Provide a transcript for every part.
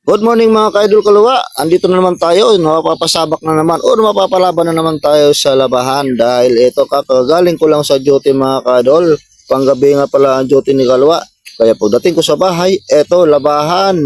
Good morning mga ka-idol kaluwa. Andito na naman tayo, napapasabak na naman o mapapalaban na naman tayo sa labahan dahil ito kakagaling ko lang sa duty mga ka-idol. Panggabi nga pala ang duty ni kaluwa. Kaya pagdating ko sa bahay, eto labahan.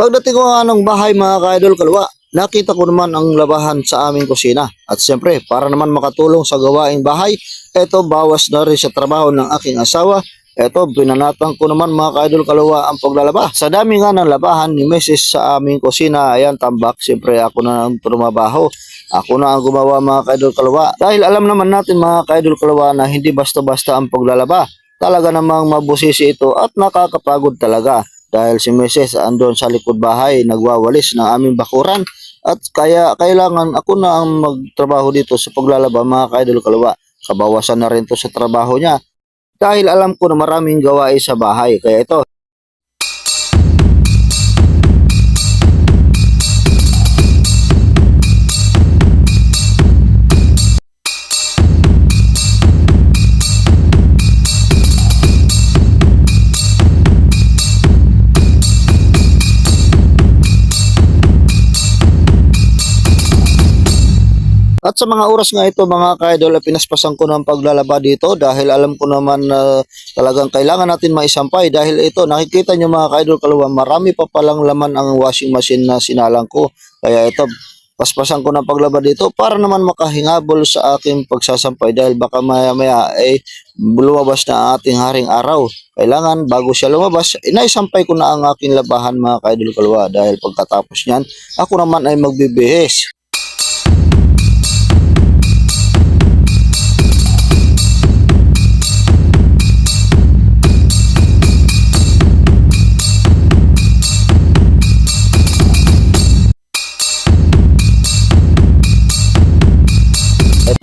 Pagdating ko nga ng bahay mga ka-idol kalwa, nakita ko naman ang labahan sa aming kusina. At siyempre, para naman makatulong sa gawaing bahay, eto bawas na rin sa trabaho ng aking asawa. Eto, binanatan ko naman mga ka-idol kalwa ang paglalaba. Sa dami nga ng labahan ni Mrs. sa aming kusina, ayan tambak, siyempre ako na ang trumabaho. Ako na ang gumawa mga ka-idol kalwa. Dahil alam naman natin mga ka-idol kalwa na hindi basta-basta ang paglalaba. Talaga namang mabusisi ito at nakakapagod talaga dahil si Mrs. andon sa likod bahay nagwawalis ng aming bakuran at kaya kailangan ako na ang magtrabaho dito sa paglalaba mga kaidol kalawa. Kabawasan na rin to sa trabaho niya. Dahil alam ko na maraming gawain sa bahay. Kaya ito At sa mga oras nga ito mga ka-idol, pinaspasan ko ng paglalaba dito dahil alam ko naman na talagang kailangan natin maisampay dahil ito nakikita nyo mga ka-idol kaluwa marami pa palang laman ang washing machine na sinalang ko. Kaya ito paspasan ko ng paglaba dito para naman makahingabol sa aking pagsasampay dahil baka maya maya ay lumabas na ating haring araw. Kailangan bago siya lumabas, inaisampay ko na ang aking labahan mga ka-idol kaluwa dahil pagkatapos niyan ako naman ay magbibihis.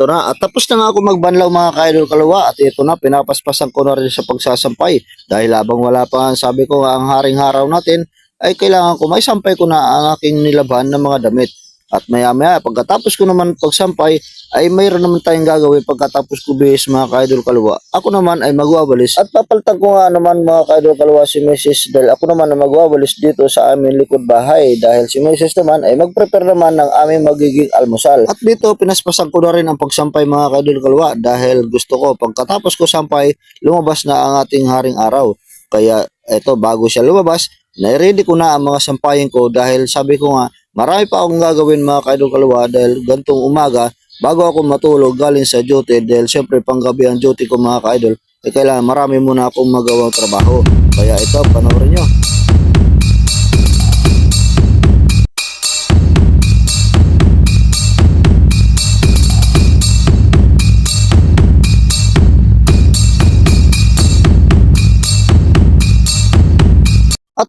Ito na, at tapos na nga ako magbanlaw mga kaidol kalawa. At ito na, pinapaspasan ko na rin sa pagsasampay. Dahil habang wala pa sabi ko ang haring haraw natin ay kailangan ko may sampay ko na ang aking nilaban ng mga damit. At maya maya, pagkatapos ko naman pagsampay, ay mayroon naman tayong gagawin pagkatapos ko bihis mga kaidol kalawa. Ako naman ay magwawalis at papalitan ko nga naman mga kaidol kalawa si Mrs. dahil ako naman ay magwawalis dito sa aming likod bahay dahil si Mrs. naman ay mag-prepare naman ng aming magiging almusal. At dito pinaspasan ko na rin ang pagsampay mga kaidol kalawa dahil gusto ko pagkatapos ko sampay, lumabas na ang ating haring araw. Kaya eto bago siya lumabas, na-ready ko na ang mga sampayin ko dahil sabi ko nga marami pa akong gagawin mga kaidol kalawa dahil gantong umaga bago ako matulog galing sa duty dahil syempre panggabi ang duty ko mga ka-idol eh kailangan marami muna akong magawang trabaho. Kaya ito panoorin nyo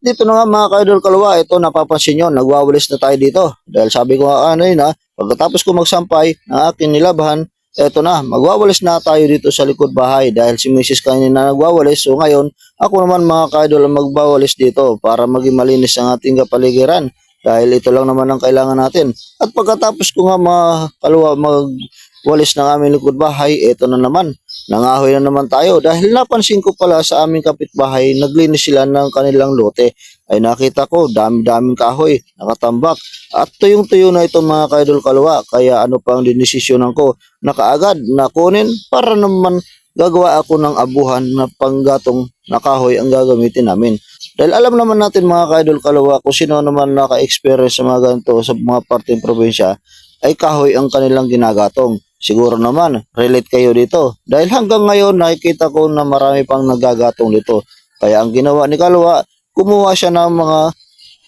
Dito na nga mga ka-idol kalawa, ito napapansin nyo, nagwawalis na tayo dito. Dahil sabi ko ano yun ha, pagkatapos ko magsampay ng aking nilabahan, eto na, magwawalis na tayo dito sa likod bahay dahil si Mrs. kanina nagwawalis. So ngayon, ako naman mga ka-idol ang magbawalis dito para maging malinis ang ating kapaligiran. Dahil ito lang naman ang kailangan natin. At pagkatapos ko nga mga kaluwa magwalis ng aming likod bahay, eto na naman. Nangahoy na naman tayo dahil napansin ko pala sa aming kapitbahay, naglinis sila ng kanilang lote. Ay nakita ko, dami-daming kahoy, nakatambak. At tuyong-tuyo na ito mga kaidol kalwa. Kaya ano pang dinesisyonan ko na kaagad na kunin para naman gagawa ako ng abuhan na panggatong na kahoy ang gagamitin namin. Dahil alam naman natin mga kaidol kalwa kung sino naman naka-experience sa mga ganito sa mga parteng probinsya ay kahoy ang kanilang ginagatong. Siguro naman, relate kayo dito. Dahil hanggang ngayon, nakikita ko na marami pang nagagatong dito. Kaya ang ginawa ni Kalwa, kumuha siya ng mga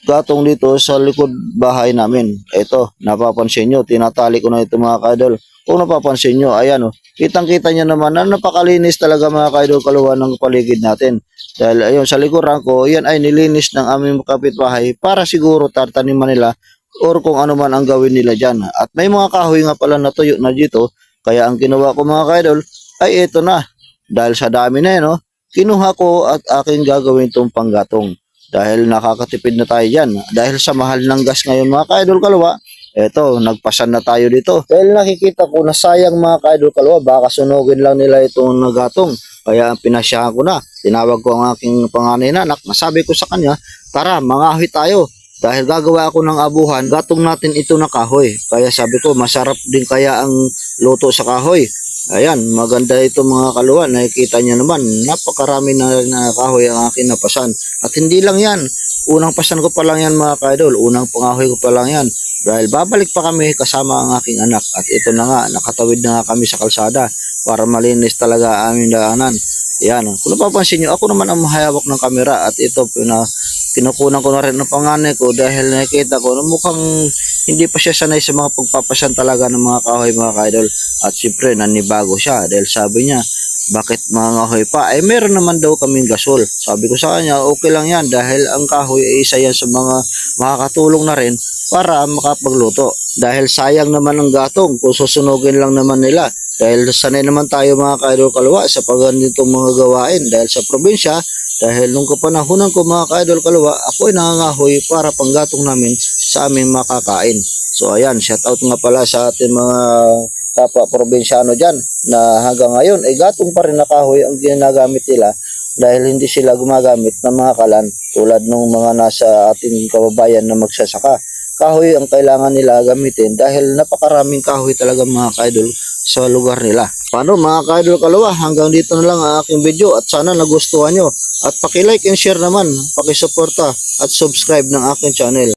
gatong dito sa likod bahay namin. Ito, napapansin nyo, tinatali ko na ito mga kaidol. Kung napapansin nyo, ayan o, kitang-kita nyo naman na napakalinis talaga mga kaidol kaluwa ng paligid natin. Dahil ayun, sa likuran ko, yan ay nilinis ng aming kapitbahay para siguro tartaniman nila or kung ano man ang gawin nila dyan. At may mga kahoy nga pala natuyo na dito. Kaya ang ginawa ko mga kaidol ay ito na. Dahil sa dami na yun, no, kinuha ko at aking gagawin itong panggatong. Dahil nakakatipid na tayo dyan. Dahil sa mahal ng gas ngayon mga kaidol kalwa, eto, nagpasan na tayo dito. Dahil nakikita ko na sayang mga kaidol kalwa, baka sunugin lang nila itong nagatong. Kaya pinasyahan ko na. Tinawag ko ang aking panganay na anak. Nasabi ko sa kanya, tara, mangahoy tayo. Dahil gagawa ako ng abuhan, gatong natin ito na kahoy. Kaya sabi ko, masarap din kaya ang luto sa kahoy. Ayan, maganda ito mga kaluwan. Nakikita niyo naman, napakarami na, na kahoy ang aking napasan. At hindi lang yan, unang pasan ko pa lang yan mga kaidol. Unang pangahoy ko pa lang yan. Dahil babalik pa kami kasama ang aking anak. At ito na nga, nakatawid na nga kami sa kalsada para malinis talaga aming daanan. Yan. Kung napapansin nyo, ako naman ang mahayawak ng kamera at ito pina, kinukunan ko na rin ng panganay ko dahil nakita ko na mukhang hindi pa siya sanay sa mga pagpapasan talaga ng mga kahoy mga kaidol. At siyempre, nanibago siya dahil sabi niya, bakit mga kahoy pa? Eh, meron naman daw kaming gasol. Sabi ko sa kanya, okay lang yan dahil ang kahoy ay isa yan sa mga makakatulong na rin para makapagluto. Dahil sayang naman ang gatong kung susunugin lang naman nila. Dahil sanay naman tayo mga kaidol kalwa sa pagganitong mga gawain dahil sa probinsya dahil nung kapanahonan ko mga kaidol kalwa ako ay nangangahoy para panggatong namin sa aming makakain. So ayan, shout out nga pala sa ating mga kapwa probinsyano dyan na hanggang ngayon ay gatong pa rin na kahoy ang ginagamit nila dahil hindi sila gumagamit ng mga kalan tulad ng mga nasa ating kababayan na magsasaka. Kahoy ang kailangan nila gamitin dahil napakaraming kahoy talaga mga kaidol sa lugar nila. Paano mga kaidol kalawa, hanggang dito na lang ang aking video at sana nagustuhan nyo. At paki-like and share naman, paki-suporta at subscribe ng aking channel.